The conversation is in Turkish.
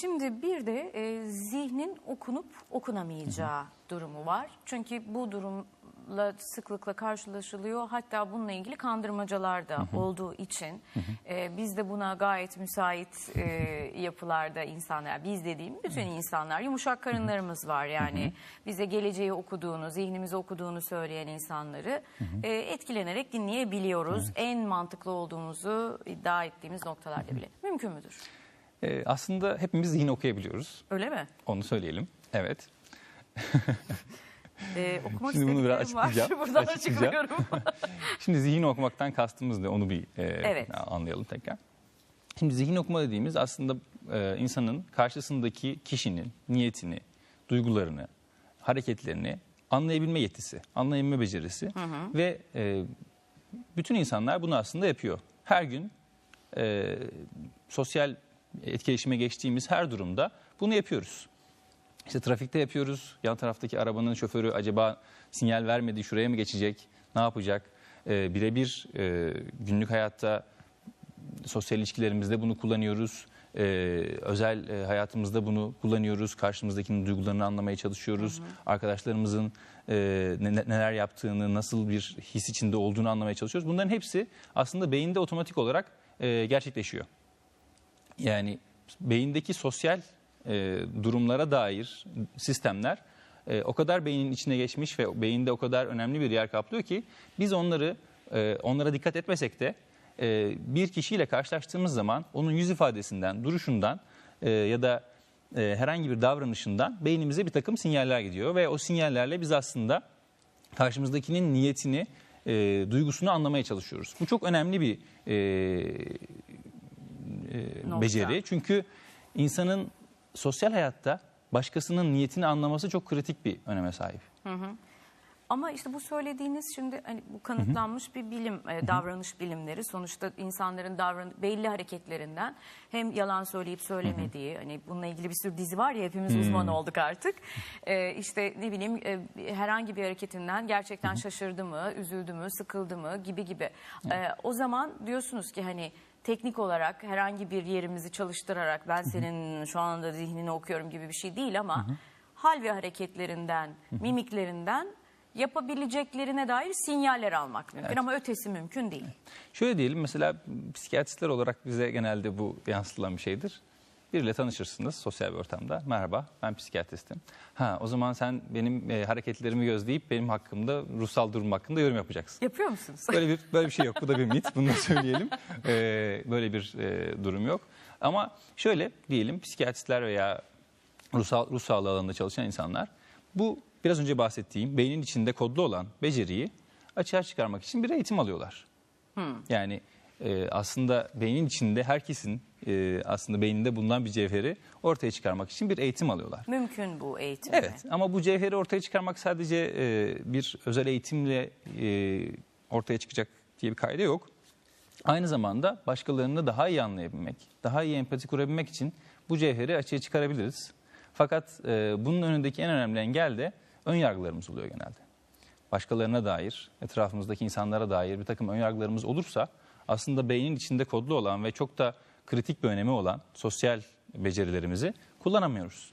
Şimdi bir de e, zihnin okunup okunamayacağı durumu var. Çünkü bu durumla sıklıkla karşılaşılıyor. Hatta bununla ilgili kandırmacalar da olduğu için e, biz de buna gayet müsait e, yapılarda insanlar, biz dediğim bütün insanlar, yumuşak karınlarımız var yani. Bize geleceği okuduğunu, zihnimizi okuduğunu söyleyen insanları e, etkilenerek dinleyebiliyoruz. En mantıklı olduğumuzu iddia ettiğimiz noktalarda bile. Mümkün müdür? Ee, aslında hepimiz zihin okuyabiliyoruz. Öyle mi? Onu söyleyelim. Evet. Ee, okumak Şimdi bunu biraz istediklerim var. açıklayacağım. Buradan Açıklayacağım. açıklıyorum. Şimdi zihin okumaktan kastımız ne? Onu bir e, Evet. anlayalım tekrar. Şimdi zihin okuma dediğimiz aslında e, insanın karşısındaki kişinin niyetini, duygularını, hareketlerini anlayabilme yetisi, anlayabilme becerisi ve e, bütün insanlar bunu aslında yapıyor. Her gün e, sosyal etkileşime geçtiğimiz her durumda bunu yapıyoruz. İşte trafikte yapıyoruz. Yan taraftaki arabanın şoförü acaba sinyal vermedi, şuraya mı geçecek, ne yapacak? Ee, Birebir e, günlük hayatta sosyal ilişkilerimizde bunu kullanıyoruz. Ee, özel e, hayatımızda bunu kullanıyoruz. Karşımızdakinin duygularını anlamaya çalışıyoruz. Arkadaşlarımızın e, ne- neler yaptığını, nasıl bir his içinde olduğunu anlamaya çalışıyoruz. Bunların hepsi aslında beyinde otomatik olarak e, gerçekleşiyor. Yani beyindeki sosyal e, durumlara dair sistemler e, o kadar beynin içine geçmiş ve beyinde o kadar önemli bir yer kaplıyor ki biz onları e, onlara dikkat etmesek de e, bir kişiyle karşılaştığımız zaman onun yüz ifadesinden, duruşundan e, ya da e, herhangi bir davranışından beynimize bir takım sinyaller gidiyor ve o sinyallerle biz aslında karşımızdakinin niyetini, e, duygusunu anlamaya çalışıyoruz. Bu çok önemli bir e, Nokta. beceri. Çünkü insanın sosyal hayatta başkasının niyetini anlaması çok kritik bir öneme sahip. Ama işte bu söylediğiniz şimdi hani bu kanıtlanmış bir bilim, e, davranış bilimleri. Sonuçta insanların davran belli hareketlerinden hem yalan söyleyip söylemediği, hani bununla ilgili bir sürü dizi var ya hepimiz uzman olduk artık. E, işte ne bileyim e, herhangi bir hareketinden gerçekten şaşırdı mı, üzüldü mü, sıkıldı mı gibi gibi. E, o zaman diyorsunuz ki hani teknik olarak herhangi bir yerimizi çalıştırarak ben senin şu anda zihnini okuyorum gibi bir şey değil ama hal ve hareketlerinden, mimiklerinden yapabileceklerine dair sinyaller almak mümkün ama ötesi mümkün değil. Şöyle diyelim mesela psikiyatristler olarak bize genelde bu yansıtılan bir şeydir. Biriyle tanışırsınız sosyal bir ortamda. Merhaba ben psikiyatristim. Ha o zaman sen benim e, hareketlerimi gözleyip benim hakkımda ruhsal durum hakkında yorum yapacaksın. Yapıyor musunuz? Böyle bir böyle bir şey yok. Bu da bir mit. Bunu da söyleyelim. Ee, böyle bir e, durum yok. Ama şöyle diyelim psikiyatristler veya ruh, sağ- ruh sağlığı alanında çalışan insanlar bu biraz önce bahsettiğim beynin içinde kodlu olan beceriyi açığa çıkarmak için bir eğitim alıyorlar. Yani e, aslında beynin içinde herkesin e, aslında beyninde bulunan bir cevheri ortaya çıkarmak için bir eğitim alıyorlar. Mümkün bu eğitim. Evet ama bu cevheri ortaya çıkarmak sadece e, bir özel eğitimle e, ortaya çıkacak diye bir kayda yok. Aynı zamanda başkalarını daha iyi anlayabilmek, daha iyi empati kurabilmek için bu cevheri açığa çıkarabiliriz. Fakat e, bunun önündeki en önemli engel de ön yargılarımız oluyor genelde. Başkalarına dair, etrafımızdaki insanlara dair bir takım ön yargılarımız olursa aslında beynin içinde kodlu olan ve çok da kritik bir önemi olan sosyal becerilerimizi kullanamıyoruz.